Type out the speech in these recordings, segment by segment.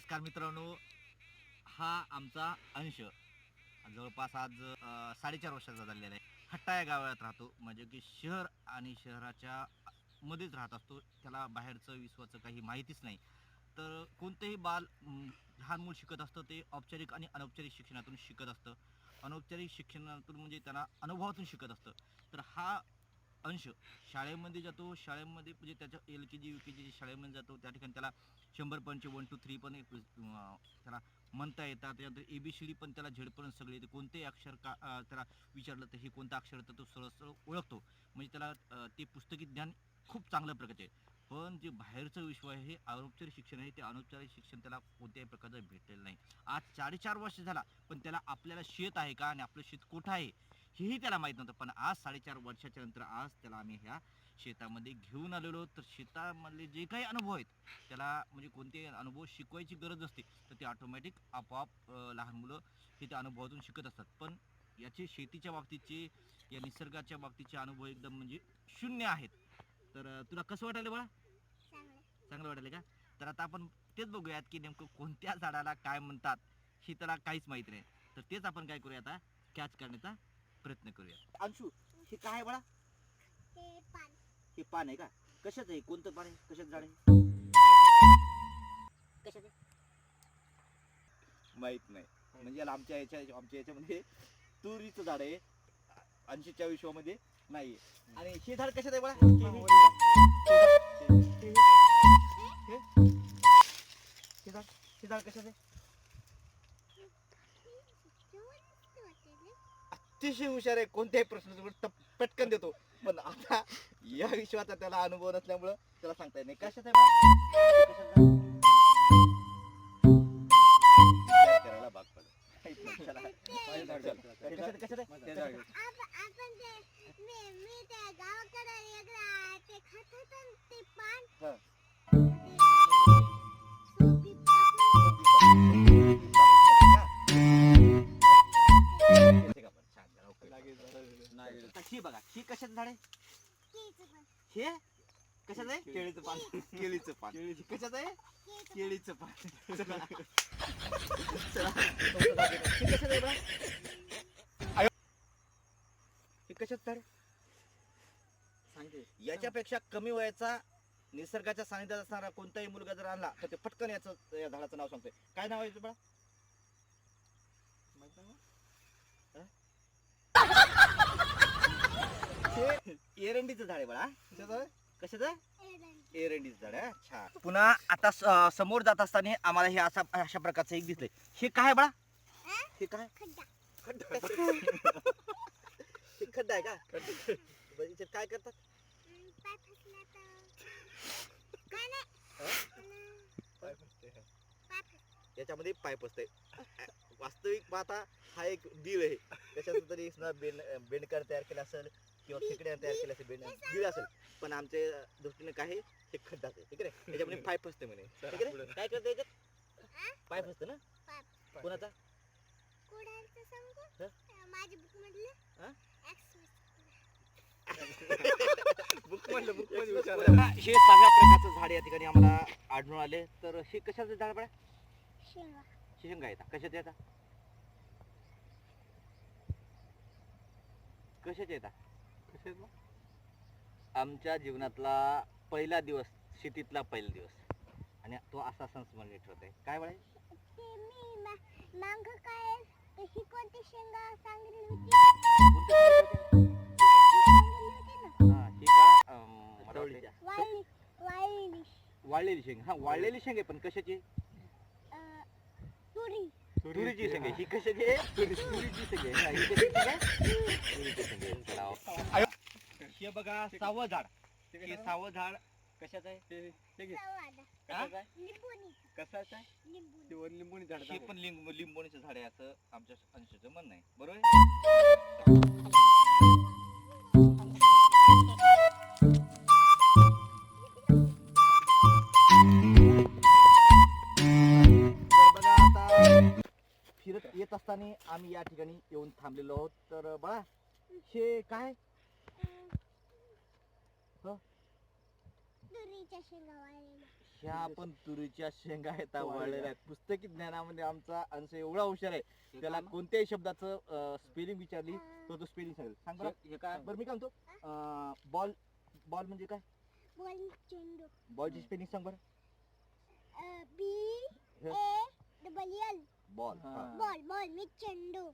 नमस्कार मित्रांनो. हा आमचा अंश. जवळपास आज साडेचार वर्षाचा झालेला आहे. हट्टा या गावात राहतो. म्हणजे की शहर आणि शहराच्या मध्येच राहत असतो. त्याला बाहेरचं विश्वाचं काही माहितीच नाही. तर कोणतंही बाल लहान मूल शिकत असतं ते औपचारिक आणि अनौपचारिक शिक्षणातून शिकत असतं. अनौपचारिक शिक्षणातून म्हणजे त्यांना अनुभवातून शिकत असतं. तर हा अंश. शाळेमध्ये जातो शाळेमध्ये म्हणजे त्याच्या एल के जी यू के जी शाळेमध्ये जातो त्या ठिकाणी त्याला शंभर पॉईंटचे वन टू थ्री पण एक, त्याला म्हणता येतात. त्यानंतर ए बी सी डी पण त्याला झेडपर्यंत सगळे येते. कोणतेही अक्षर का त्याला विचारलं तर हे कोणतं अक्षर तर तो सरळ सरळ ओळखतो. म्हणजे त्याला ते पुस्तकी ज्ञान खूप चांगल्या प्रकारचे आहे. पण जे बाहेरचं विश्व आहे हे अनौपचारिक शिक्षण आहे. ते अनौपचारिक शिक्षण त्याला कोणत्याही प्रकारचं भेटलेलं नाही. आज साडेचार वर्ष झाला पण त्याला आपल्याला शेत आहे का? आणि आपलं शेत कुठं आहे? हेही त्याला माहीत नव्हतं. पण आज साडेचार वर्षाच्या नंतर आज त्याला आम्ही ह्या शेतामध्ये घेऊन आलेलो तर शेतामधले जे काही अनुभव आहेत त्याला म्हणजे कोणते अनुभव शिकवायची गरज नसते तर ते ऑटोमॅटिक आपोआप लहान मुलं हे त्या अनुभवातून शिकत असतात. पण याचे शेतीच्या बाबतीतचे या निसर्गाच्या बाबतीचे अनुभव एकदम म्हणजे शून्य आहेत. तर तुला कसं वाटायला बाळा? चांगलं वाटायला का? तर आता आपण तेच बघूयात की नेमकं कोणत्या झाडाला काय म्हणतात हे त्याला काहीच माहीत नाही. तर तेच आपण काय करूया आता कॅच करण्याचा प्रयत्न करूया. अंशू हे काय आहे बाळा? हे पान. आहे का? कशाचं आहे? कोणतं पान आहे? कशाचं झाड आहे? कशाचं माहीत नाही. म्हणजे याला आमच्या याच्या आमच्या याच्यामध्ये तुरीचं झाड आहे. ऐंशीच्या विश्वामध्ये नाही आणि हे झाड कशात आहे बाळा? अतिशय हुशार आहे कोणत्याही प्रश्नाचं पटकन देतो. पण आता या विश्वाचा त्याला अनुभव नसल्यामुळं त्याला सांगता येत नाही. करायला भाग पडलं. कशाचं झाड आहे हे कशाचं आहे केळीचं पान केळीचं पान कशाचं आहे केळीचं पान चला. चला. हे कशाचं आहे बघा? आयो. हे कशाचं झाड आहे? याच्यापेक्षा कमी वयाचा निसर्गाच्या सानिध्यात असणारा कोणताही मुलगा जर आणला तर ते पटकन याचं या झाडाचं नाव सांगतोय काय नाव आहे बाळा हे एरंडीचं झाड आहे बाळा. कशाचं एरंडीचं झाड आहे अच्छा. पुन्हा आता स- समोर जात असताना आम्हाला हे असा अशा प्रकारचं एक दिसलंय हे काय आहे बाळा? हे? काय? खड्डा. हे खड्डा आहे का? बरं, याच्यात काय करतात याच्यामध्ये पाईप असते वास्तविक पाहता हा एक दिल आहे. त्याच्यात तरी बेंड बेंडकर तयार केला असेल. किंवा खेकड्या तयार केल्या असेल बेंड दिल असेल. पण आमच्या दृष्टीने काय आहे हे खड्डाच आहे ठीक आहे त्याच्यामध्ये पाईप असते म्हणे. ठीक आहे काय करते याच्यात? पाईप असतं ना? कोणाचा? माझ्या बुक मधलं हा? बुक हे सगळ्या प्रकारचं झाड या ठिकाणी आम्हाला आढळून आले. तर हे कशाचं झाड बघा शेंगा. शेंगा येतात कशाचे येतात कशाचे येतात आमच्या जीवनातला पहिला दिवस शेतीतला पहिला दिवस. आणि तो असा संस्मरणीय ठेवत आहे? काय ही ही वाळली वाळलेली. शेंग. हा वाळलेली शेंग आहे पण कशाची? तुरीची आहे ही कशाची आहे? तुरीची आहे हा, ही तुरीची. हे. बघा सावं झाड. हे सावं झाड कशाचं आहे? सवादा कशाचं आहे? लिंबोनी कशाचं आहे? लिंबोनी हे पण लिंब लिंबोणीचं झाड आहे असं आमच्या अंशाचं म्हणणं आहे. बरोबर आहे? आम्ही या ठिकाणी येऊन थांबलेलो आहोत. तर बाळा हे काय? तुरीच्या शेंगा वाळलेल्या. ह्या पण तुरीच्या शेंगा आहेत वाळलेल्या. आहेत. पुस्तकी ज्ञानामध्ये आमचा अंश एवढा हुशार आहे. त्याला कोणत्याही शब्दाचं स्पेलिंग विचारली तर तो स्पेलिंग सांगेल. सांग बरं. हे काय? बरं मी काय म्हणतो? बॉल बॉल म्हणजे काय? बॉल चेंडू. बॉलची स्पेलिंग सांग बरं. बी हे. ए डबल एल बॉल हा. बॉल बॉल मी चेंडू.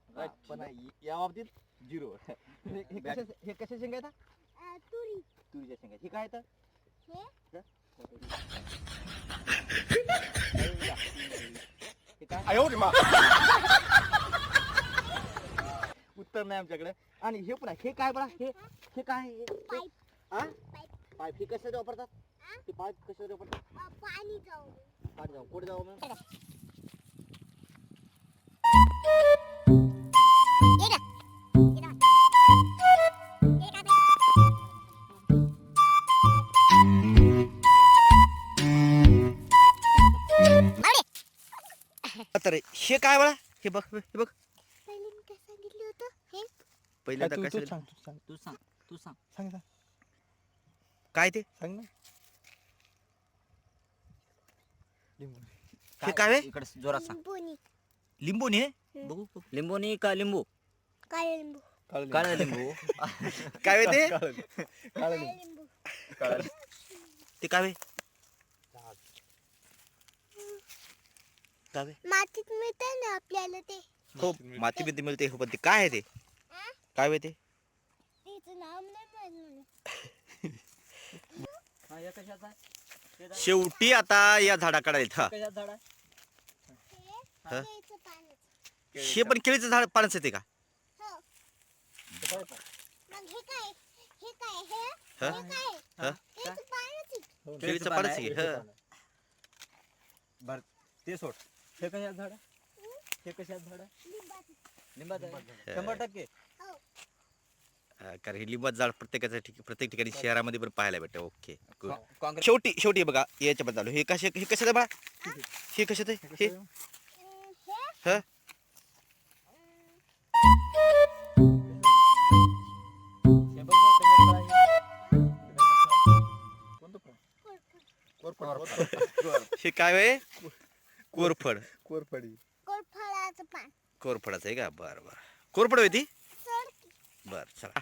पण या बाबतीत झिरो. हे हे कशा हे कशा शेंगा हा? अ, तुरी. तुरीच्या शेंगा हे काय आहेत हे? हे? काय? उत्तर नाही आमच्याकडे. आणि हे पण आहे. हे काय बघा हे हे काय आहे? हे- पाईप. हा? पाईप. पाईप. हे कशासाठी वापरतात? हा? ते पाईप कशासाठी वापरतात? अ, पाणी जाऊ पाणी जाऊ. कुठे जाऊ मग? तर हे काय बघा हे बघ हे बघ. पहिल्यांदा काय सांगितलं होतं हे पहिल्यांदा तू- तू कशासाठी सांग तू सांग. तू सांग तू सांग. सांग सांग काय ते? सांग ना. लिंबू हे काय बे? इकडे जोरात सांग. लिंबूनी? लिंबू ने बघू बघू. लिंबूनी का लिंबू? काळे लिंबू. काळं काळ लिंबू. काय ते काळं लिंबू. काळं काळे लिंबू. लिंबू. ते काय? मातीत मिळते ना आपल्याला ते? हो माती बिती मिळते हो पण ते काय आहे ते? काय ते? नाव नाही माहीत मला. हा, हे? हे शेवटी आता या झाडाकडे हा. हे हा? पानच हे पण केळीचं झाड पानच येते का? हो? मग हे काय? हे काय? हे? हा? हे काय? हा? हो, केळीचं पानच आहे, हा. बर ते सोड. हे झाड? आहे हे कशाचं झाड? आहे लिंबाचं. लिंबाचं आहे हा. शंभर टक्के. हो. हा, कारण हे लिंबाचं झाड प्रत्येकाच्या ठिक प्रत्येक ठिकाणी शहरामध्ये पण पाहायला भेटतं. ओके गुड काँ- काँग्रेस शेवटी शेवटी बघा याच्या बद्दल आलो. हे कशा हे कशाचं बघा हे? कशाचं आहे? हे? अं, हे? हा अं, हे बघ बघ, कशाचं फळ आहे? कोणतं फळ? कोरफड. कोरफड कोरफड. हे काय आहे कोरफड. कोरफडी. कोरफडाचं पान. कोरफडाचं आहे का? बरं बरं. कोरफड होती. बरं चला.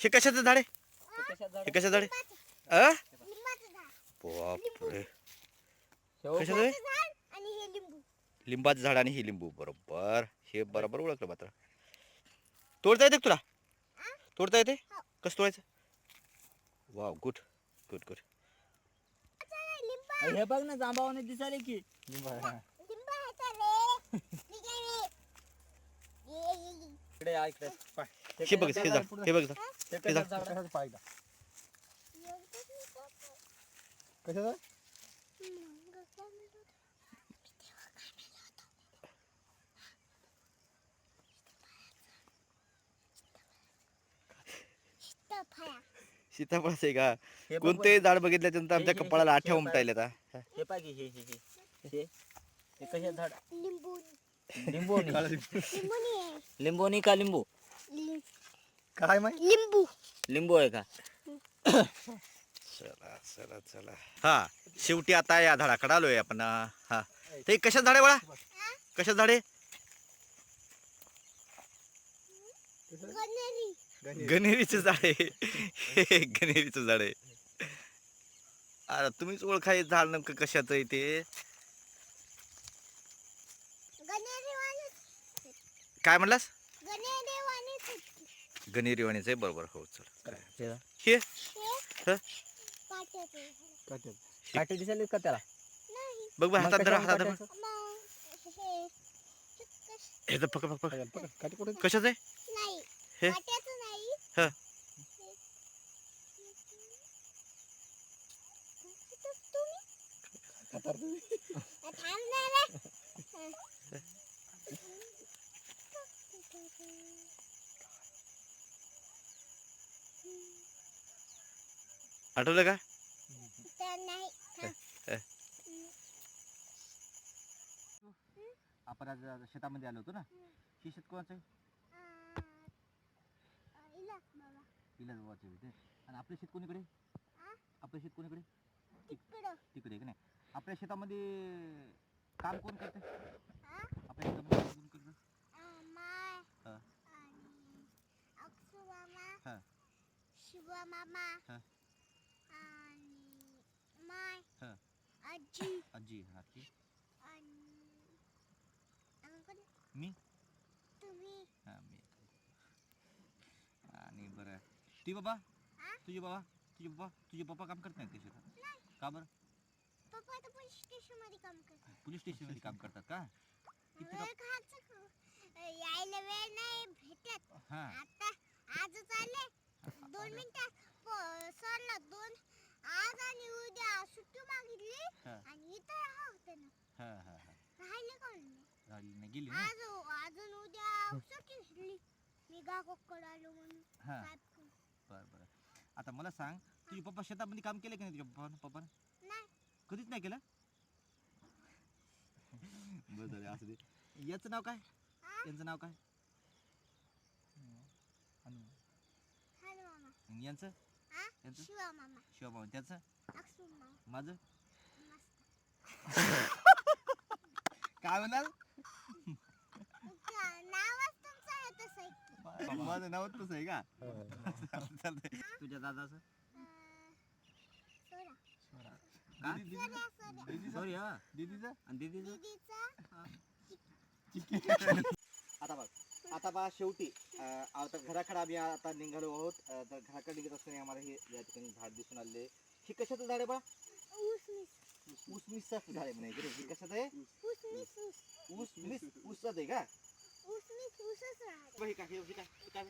हे कशाचं झाड आहे? हे कशाचं झाड हे आहे? अ? बापरे. कशाचं? आहे लिंबाचं झाड? आणि हे लिंबू. लिंबाचं झाड आणि हे लिंबू बरोबर. हे बरोबर ओळखलं मात्र. तोडता येते का तुला? तोडता येते? हो. कसं तोडायचं? वाव गुड गुड गुड अच्छा, लिंबा. हे बघ ना जांबावाने दिसायले की. हा. लिंबा. ये, ये, ये. इकडे या पाय. हे बघ हे हे बघ. हे हे? एवढंच? कशाचं मग काय म्हणत होता? सीताफळा. सीताफळाचं आहे का? हे बघ झाड बघितल्यानंतर आमच्या हे- हे- कपाळाला आठ्या हे उमटायला आता बघ. हे पाहिजे हे हे हे. हे. हे. झाड? लिंबू. लिंबोनी लिंबूनी आहे. लिंबोनी का लिंबू? लिं- काय माहिती? लिंबू. लिंबू आहे का? चला चला चला. हा शेवटी आता या झाडाकडे आलोय आपण. हा ते कशात झाड आहे बाळा कशात झाड आहे गणेरी गणेश. गणेरीचं झाड. आहे हे गणेरीचं झाड. आहे आता तुम्हीच ओळखाय झाड नेमकं कशाचं आहे ते? काय म्हणलास? गणेरी वाणीच आहे? बरोबर हो चल. हे हे? हे? ह? काटे दिसायले का त्याला? नाही. बघ बघ हातात धरा हातात धरा. हे तर पकड पकड कशाचं आहे? नाही. हे? ह. आठवलं का? आपण आज शेतामध्ये आलो होतो ना. ही शेत कोणाचं? इलाज बाबाचे होते. आणि आपलं शेत कोणीकडे? आपलं शेत कोणीकडे? तिकडं. तिकडे का नाही? आपल्या शेतामध्ये काम कोण करते? हा आपल्या शेतामध्ये काम कोण करतं? हा. हा. हा. हा. आजी. आजी हा ती आणि आणि कोण? मी तुम्ही हा मी आणि बरं ती बाबा हा? तुझे बाबा तुझे पप्पा तुझे पप्पा काम करत नाहीत ते शेतात नाही का बरं पप्पा आता पोलीस स्टेशनमध्ये काम करतात पोलीस स्टेशनमध्ये काम करतात का किती वेळ खायचं का? अं, यायला वेळ नाही भेटत हां आता आजच आले दोन मिनिटात सरला दोन आज आणि उद्या सुट्टी मागितली हा. आणि इथं राहा होतं ना हां हां हां राहिले कोण नाही झाली नाही गेली ना आज अजून उद्या सुट्टी घेतली मी गावाकडे आलो म्हणून हां साहेब बरं बरं. आता मला सांग तुझे पप्पा शेतामध्ये काम केलं की नाही तुझ्या पप्पा पप्पा नाही. कधीच नाही केलं? बरं झालं असू दे. याचं नाव काय? यांचं नाव काय? आणि यांचं? यांचं? शिवा मामा शिवबाबा त्याचं? अक्षू मामा माझं काय म्हणाल का- नावच तुमचं आहे तसं आहे. माझं नाव तसं आहे का? हा. चालतंय तुझ्या दादाचं? सॉरी. हा. आणि आता बघ आता बा शेवटी अं, आता घराकडे आम्ही आता निघालो आहोत. अं, तर घराकडे निघत असताना आम्हाला हे या ठिकाणी झाड दिसून आले. हे कशाचं झाड आहे बा ऊस मिसचं झाड आहे म्हणायचं रे. हे कशाचं आहे? ऊस मिस ऊस. ऊस मिस ऊसच आहे का? हे काय हे काय काय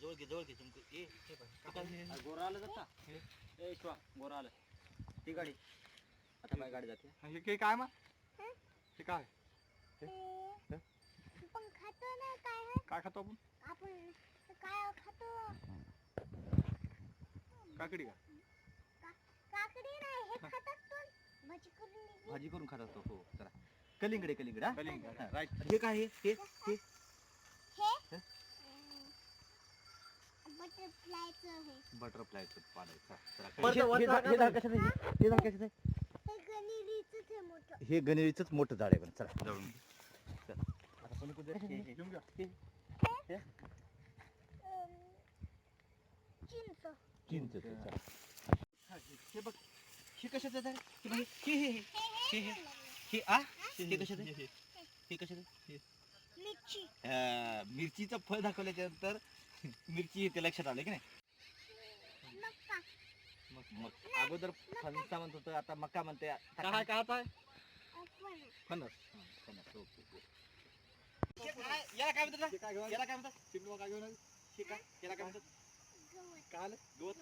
जवळ घे जवळ घे तुमचं ए बघ, काय? अरे गोरा आलं जाता? ए शिवा गोरा आलं ती गाडी। आता गाडी जाते हे। हे काय मग हे काय ते पण खातो ना काय खातो आपण? आपण काय खातो? काकडी का? काकडी नाही हे खातात भाजी करून. भाजी करून खात असतो हो चला. कलिंगड कलिंगड हा? कलिंगड. हा, हे काय आहे? हे हे? हे? बटरफ्लायचं हे बटरफ्लायचं पान आहे चला, चला. वरचं- हे- हे झाड- हे झाड कशाचं आहे? हे झाड कशाचं आहे? हे गणिरीचंच आहे मोठं. हे गणेरीचंच मोठं झाड आहे बरं चला जवळून चला. आता कोणी कुठे? हे- हे- घेऊन घ्या अं, चिंच. चिंचेचं, चला. हा, हे- हे बघ. हे कशाचं झाड आहे? हे बघ, हे. हे हे हे. हे- हे. हे. आ? हे कशाचं? आहे? हे. कशाचं? आहे? मिरची. अं, मिरचीचं फळ दाखवल्याच्या नंतर मिरची ते लक्षात आलं की नाही? मक्का. मग अगोदर फणसा म्हणत होतं आता मका म्हणते. आता काय काय आपण फणस. हा, फणस, ओके, ओके. हे काय- याला काय म्हणतात हे काय याला काय म्हणतात? काय? हे काय याला काय म्हणतात? गवत. काय आलं? गवत.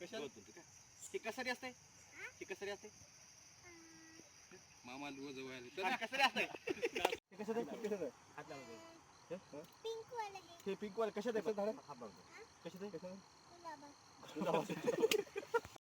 कशाला गवत म्हणतो का? हे कसरी असते? हे कसरी असते? मामा जवळ आले. हे कसं लावा वाला हे? हे पिंक वाल कशात आहे? कसं? हा कशात आहे?